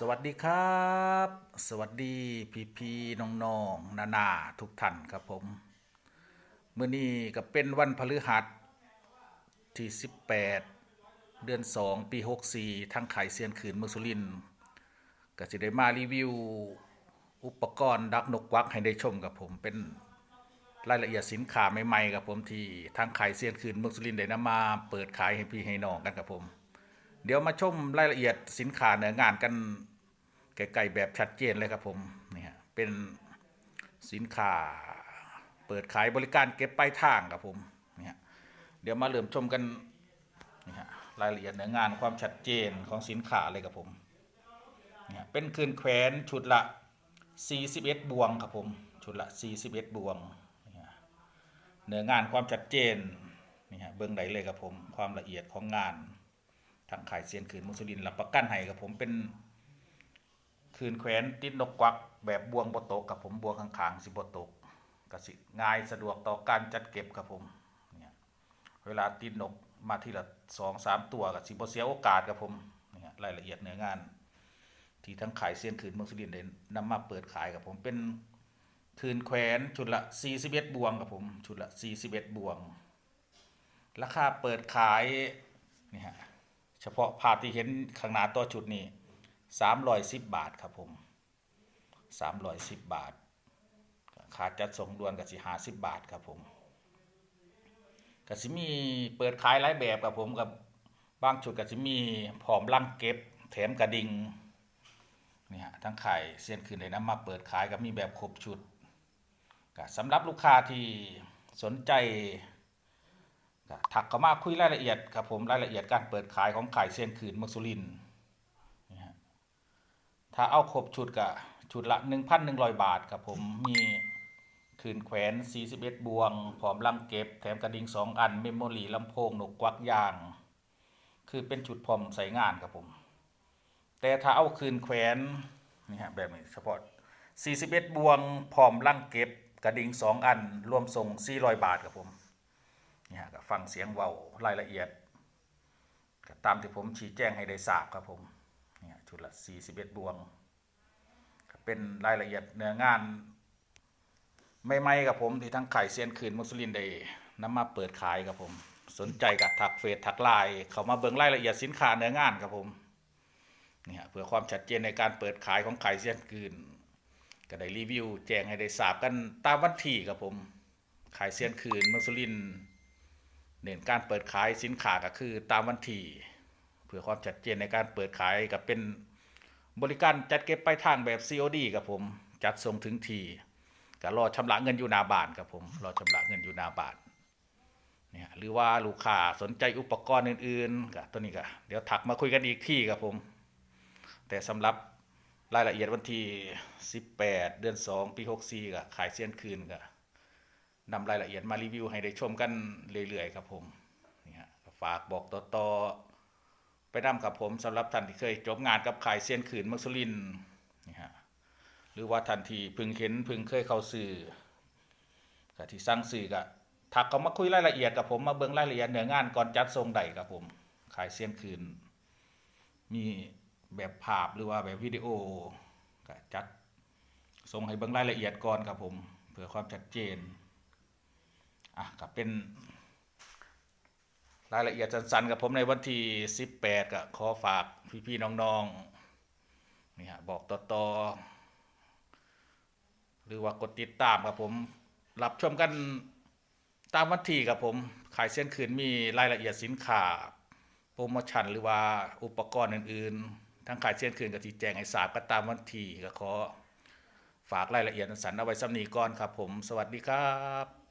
สวัสดีครับ สวัสดีพี่พี่น้องๆนานาทุกท่านครับผมเมื่อนี้ก็เป็นวันพฤหัสที่ 18 เดือน 2 ปี 64 ทั้งขายเซียนขืนเมืองสุรินก็จะได้มารีวิว อุปกรณ์ดักนกวักให้ได้ชมกับผมเป็นรายละเอียดสินค้าใหม่ๆกับผมที่ทางขายเซียนขืนเมืองสุรินได้นำมาเปิดขายให้พี่ให้น้องกันกับผม เดี๋ยวมาชมรายละเอียดสินค้าเนื้องานกันไกลๆแบบชัดเจนเลยครับผมนี่ฮะเป็นสินค้าเปิดขายบริการเก็บปลายทางครับผมนี่ฮะเดี๋ยวมาเริ่มชมกันนี่ฮะรายละเอียดเนื้องานความชัดเจนของสินค้าเลยครับผมนี่ฮะเป็นคืนแขวนชุดละ 41 บวงครับผมชุดละ 41 บวงนี่ฮะเนื้องานความชัดเจนนี่ฮะเบื้องใดเลยครับผมความละเอียดของงาน ทางขายเซียนคืนมุสลินรับประกันให้กับผมเป็นคืนแขวนติดนกกวักแบบบวงบตกกับผมบวงข้างๆสิบตกกสิง่ายสะดวกต่อการจัดเก็บครับผมเนี่ยเวลาติดนกมาทีละสองสามตัวกับสิบเสียโอกาสกับผมเนี่ยรายละเอียดเนื้องาน ที่ทั้งขายเซียนคืนเมืองสุรินทร์ได้นำมาเปิดขายกับผมเป็นคืนแขวนชุดละ41บวงกับผมชุดละ41บวง ราคาเปิดขายนี่ฮะ ฉพาะภาพที่เห็นข้างหน้าตัวชุดนี้สามร้อยสิบบาทครับผมสามร้อยสิบบาทค่าจัดส่งด่วนกับสิหาสิบบาทครับผมก็สิมีเปิดขายหลายแบบครับผมกับบางชุดก็สิมีผอมลังเก็บ แถมกระดิ่งนี่ฮะทั้งไข่เส้นคืนเลยนะมาเปิดขายก็มีแบบครบชุดก็สำหรับลูกค้าที่สนใจ ถักเข้ามาคุยรายละเอียดครับผมรายละเอียดการเปิดขายของขายเซียนขืนเมืองสุรินถ้าเอาครบชุดก็ชุดละ 1,100 บาทครับผมมีคืนแขวน 41 บวง พร้อมลังเก็บ แถมกระดิ่ง 2 อัน เมมโมรีลำโพง หนกกวักยาง คือเป็นชุดพร้อมใส่งานครับผม แต่ถ้าเอาคืนแขวนนี่ฮะแบบนี้เฉพาะ41 บวง พร้อมลังเก็บ กระดิ่ง 2 อัน รวมส่ง 400 บาทครับผม เนี่ยก็ฟังเสียงเว้ารายละเอียดก็ตามที่ผมชี้แจงให้ได้ทราบครับผมเนี่ยชุดละ 41บวง เป็นรายละเอียดเนื้องานไม่ไม่กับผมที่ทั้งไข่เซียนคืนมุสลินได้นำมาเปิดขายครับผม สนใจกับทักเฟซทักไลน์เขามาเบิ่งรายละเอียดสินค้าเนื้องานครับผมเนี่ยเพื่อความชัดเจนในการเปิดขายของไข่เซียนคืนก็ได้รีวิว แจ้งให้ได้ทราบกันตามวันที่ครับผมไขายเซียนคืนมืองสุริน เน้นการเปิดขายสินค้าก็คือตามวันที่เพื่อความชัดเจนในการเปิดขายกับเป็นบริการจัดเก็บปลายทางแบบ COD กับผมจัดส่งถึงทีก็รอชำระเงินอยู่หน้าบ้านครับผมรอชำระเงินอยู่หน้าบ้านเนี่ยหรือว่าลูกค้าสนใจอุปกรณ์อื่นๆก็ตัวนี้ก็เดี๋ยวถักมาคุยกันอีกที่ครับผม แต่สำหรับรายละเอียดวันที่ 18 เดือน 2 ปี 64ก็ขายเซียนคืนก็ นำรายละเอียดมารีวิวให้ได้ชมกันเรื่อยๆครับผมนี่ฮะฝากบอกต่อๆไปนำกับผมสำหรับท่านที่เคยจบงานกับขายเซียนขืนมักสุรินนี่ฮะหรือว่าท่านที่พึงเห็นพึงเคยเข้าสื่อก็ที่สั่งสื่อก็ทักเขามาคุยรายละเอียดกับผมมาเบิ่งรายละเอียดเหนืองานก่อนจัดทรงใดครับผมขายเซียนคืน มีแบบภาพหรือว่าแบบวิดีโอก็จัดส่งให้เบิ่งรายละเอียดก่อนครับผมเพื่อความชัดเจน อะก็เป็น รายละเอียดสั้นๆกับผมในวันที่ 18ก็ขอฝากพี่ๆน้องๆนี่ฮะบอกต่อๆหรือว่ากดติดตามครับผมรับชมกันตามวันที่ครับผมขายเส้นคืนมีรายละเอียดสินค้าโปรโมชั่นหรือว่าอุปกรณ์อื่นๆ ทั้งขายเส้นคืนกับที่แจ้งให้ทราบก็ตามวันที่ก็ขอฝากรายละเอียดสั้นเอาไว้สำนีก่อนครับผม สวัสดีครับ